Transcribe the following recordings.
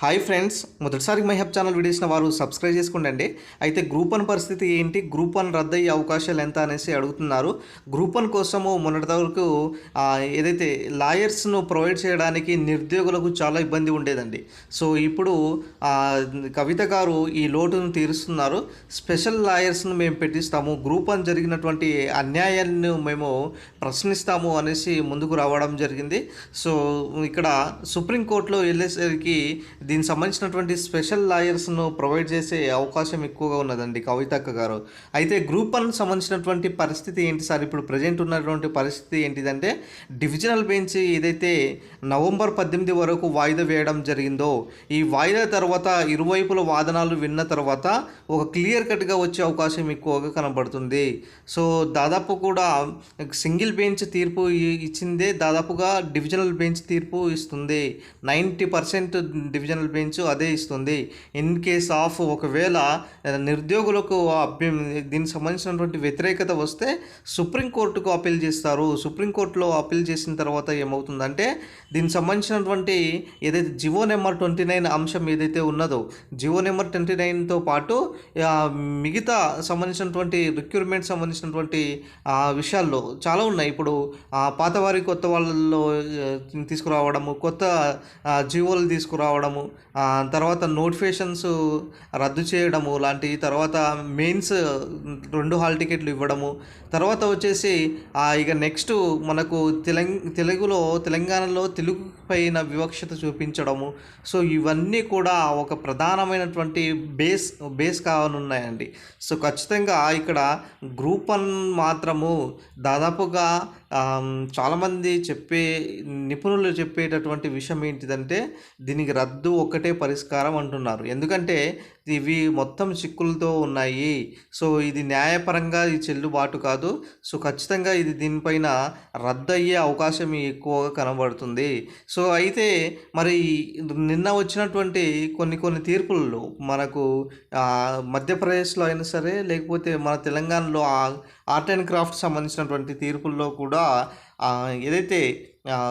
Hi friends మొదటిసారి my హెప్ channel వీడియోసిన వారు సబ్స్క్రైబ్ చేసుకోండి అయితే గ్రూప్ వన్ పరిస్థితి ఏంటి? గ్రూప్ వన్ రద్దయ్యే అవకాశాలు ఎంత అనేసి అడుగుతున్నారు. గ్రూప్ వన్ కోసము మొన్నటి వరకు ఏదైతే లాయర్స్ను ప్రొవైడ్ చేయడానికి నిరుద్యోగులకు చాలా ఇబ్బంది ఉండేదండి. సో ఇప్పుడు కవిత గారు ఈ లోటును తీరుస్తున్నారు. స్పెషల్ లాయర్స్ను మేము పెట్టిస్తాము. గ్రూప్ వన్ జరిగినటువంటి అన్యాయాన్ని మేము ప్రశ్నిస్తాము అనేసి ముందుకు రావడం జరిగింది. సో ఇక్కడ సుప్రీంకోర్టులో వెళ్ళేసరికి దీనికి సంబంధించినటువంటి స్పెషల్ లాయర్స్ను ప్రొవైడ్ చేసే అవకాశం ఎక్కువగా ఉన్నదండి కవితక్క గారు. అయితే గ్రూప్ వన్ సంబంధించినటువంటి పరిస్థితి ఏంటి సార్? ఇప్పుడు ప్రజెంట్ ఉన్నటువంటి పరిస్థితి ఏంటిదంటే డివిజనల్ బెంచ్ ఏదైతే నవంబర్ పద్దెనిమిది వరకు వాయిదా వేయడం జరిగిందో ఈ వాయిదా తర్వాత ఇరువైపుల వాదనాలు విన్న తర్వాత ఒక క్లియర్ కట్గా వచ్చే అవకాశం ఎక్కువగా కనబడుతుంది. సో దాదాపు కూడా సింగిల్ బెంచ్ తీర్పు ఇచ్చిందే దాదాపుగా డివిజనల్ బెంచ్ తీర్పు ఇస్తుంది. Ninety percent division divisional bench అదే ఇస్తుంది. ఇన్ కేస్ ఆఫ్ ఒకవేళ నిరుద్యోగులకు అభ్య దీనికి సంబంధించినటువంటి వ్యతిరేకత వస్తే సుప్రీంకోర్టుకు అప్పీల్ చేస్తారు. సుప్రీంకోర్టులో అప్పీల్ చేసిన తర్వాత ఏమవుతుందంటే దీనికి సంబంధించినటువంటి ఏదైతే జివో నెంబర్ ట్వంటీ నైన్ అంశం ఏదైతే ఉన్నదో జివో నెంబర్ ట్వంటీ నైన్తో పాటు మిగతా సంబంధించినటువంటి రిక్రూట్మెంట్ సంబంధించినటువంటి ఆ, విషయాల్లో చాలా ఉన్నాయి. ఇప్పుడు పాతవారి కొత్త వాళ్ళలో తీసుకురావడము కొత్త జీవోలు తీసుకురావడము తర్వాత నోటిఫికేషన్స్ రద్దు చేయడము లాంటి తర్వాత మెయిన్స్ రెండు హాల్ టికెట్లు ఇవ్వడము. తర్వాత వచ్చేసి ఇక నెక్స్ట్ మనకు తెలంగ తెలుగులో తెలంగాణలో తెలుగు పైన వివక్షత చూపించడము. సో ఇవన్నీ కూడా ఒక ప్రధానమైనటువంటి బేస్ బేస్ కావనున్నాయండి సో ఖచ్చితంగా ఇక్కడ గ్రూప్ వన్ మాత్రము దాదాపుగా చాలామంది చెప్పే నిపుణులు చెప్పేటటువంటి విషయం ఏంటిదంటే దీనికి రద్దు ఒక్కటే పరిష్కారం అంటున్నారు. ఎందుకంటే ఇవి మొత్తం చిక్కులతో ఉన్నాయి. సో ఇది న్యాయపరంగా ఇది చెల్లుబాటు కాదు. సో ఖచ్చితంగా ఇది దీనిపైన రద్దు అయ్యే అవకాశం ఎక్కువగా కనబడుతుంది. సో అయితే మరి నిన్న వచ్చినటువంటి కొన్ని కొన్ని తీర్పులలో మనకు మధ్యప్రదేశ్లో అయినా సరే లేకపోతే మన తెలంగాణలో ఆర్ట్ అండ్ క్రాఫ్ట్ సంబంధించినటువంటి తీర్పుల్లో కూడా ఏదైతే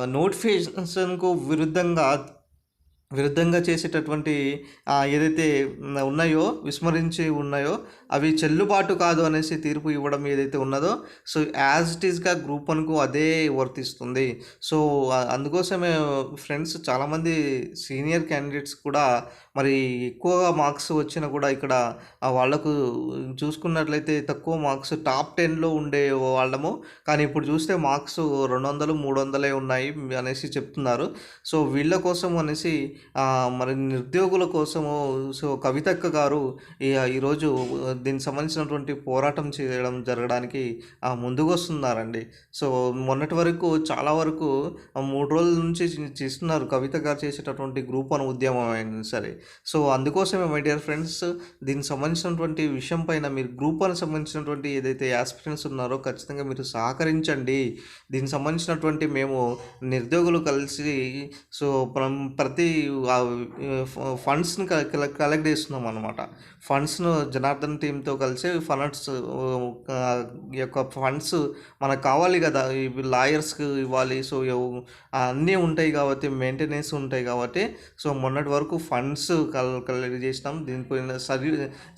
నోటిఫికేషన్కు విరుద్ధంగా విరుద్ధంగా చేసేటటువంటి ఏదైతే ఉన్నాయో విస్మరించి ఉన్నాయో అవి చెల్లుబాటు కాదు అనేసి తీర్పు ఇవ్వడం ఏదైతే ఉన్నదో సో యాజ్ ఇట్ ఈస్గా గ్రూప్ వన్కు అదే వర్తిస్తుంది. సో అందుకోసమే ఫ్రెండ్స్ చాలామంది సీనియర్ క్యాండిడేట్స్ కూడా మరి ఎక్కువగా మార్క్స్ వచ్చినా కూడా ఇక్కడ వాళ్ళకు చూసుకున్నట్లయితే తక్కువ మార్క్స్ టాప్ టెన్లో ఉండే వాళ్ళము. కానీ ఇప్పుడు చూస్తే మార్క్స్ రెండు వందలు మూడు వందలే ఉన్నాయి అనేసి చెప్తున్నారు. సో వీళ్ళ కోసం అనేసి మరి నిరుద్యోగుల కోసము సో కవితక్క గారు ఈ ఈరోజు దీనికి సంబంధించినటువంటి పోరాటం చేయడం జరగడానికి ముందుకు వస్తున్నారండి సో మొన్నటి వరకు చాలా వరకు మూడు రోజుల నుంచి చేస్తున్నారు. కవిత గారు చేసేటటువంటి గ్రూప్ అని ఉద్యమం అయినా సరే. సో అందుకోసమే మై డియర్ ఫ్రెండ్స్ దీనికి సంబంధించినటువంటి విషయం పైన మీరు గ్రూప్ అని సంబంధించినటువంటి ఏదైతే యాస్పిరెంట్స్ ఉన్నారో ఖచ్చితంగా మీరు సహకరించండి. దీనికి సంబంధించినటువంటి మేము నిరుద్యోగులు కలిసి సో ప్రతి ఫండ్స్ని కలెక్ట్ చేస్తున్నాం అనమాట ఫండ్స్ను జనార్దన్ టీంతో కలిసి ఫండ్స్ ఈ యొక్క ఫండ్స్ మనకు కావాలి కదా. ఇవి లాయర్స్కి ఇవ్వాలి. సో అన్నీ ఉంటాయి కాబట్టి మెయింటెనెన్స్ ఉంటాయి కాబట్టి సో మొన్నటి వరకు ఫండ్స్ కలెక్ట్ చేసినాం. దీనిపైన సరి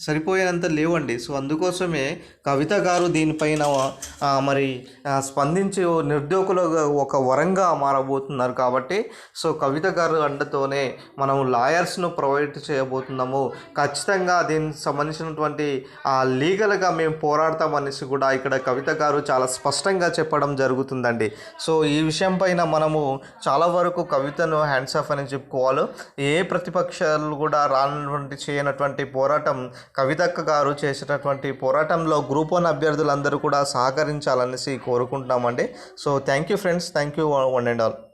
సరిపోయేంత లేవండి. సో అందుకోసమే కవిత గారు దీనిపైన మరి స్పందించి ఓ ఒక వరంగా మారబోతున్నారు కాబట్టి సో కవిత గారు అండతోనే మనం లాయర్స్ను ప్రొవైడ్ చేయబోతున్నాము. ఖచ్చితంగా దీనికి సంబంధించినటువంటి ఆ, లీగల్గా మేము పోరాడతాం అనేసి కూడా ఇక్కడ కవిత గారు చాలా స్పష్టంగా చెప్పడం జరుగుతుందండి. సో ఈ విషయం పైన మనము చాలా వరకు కవితను హ్యాండ్స్ ఆఫ్ అని చెప్పుకోవాలి. ఏ ప్రతిపక్షాలు కూడా రానటువంటి చేయనటువంటి పోరాటం కవితక్క గారు చేసేటటువంటి పోరాటంలో గ్రూప్ వన్ అభ్యర్థులందరూ కూడా సహకరించాలనేసి కోరుకుంటున్నామండి. So thank you friends. Thank you one and all.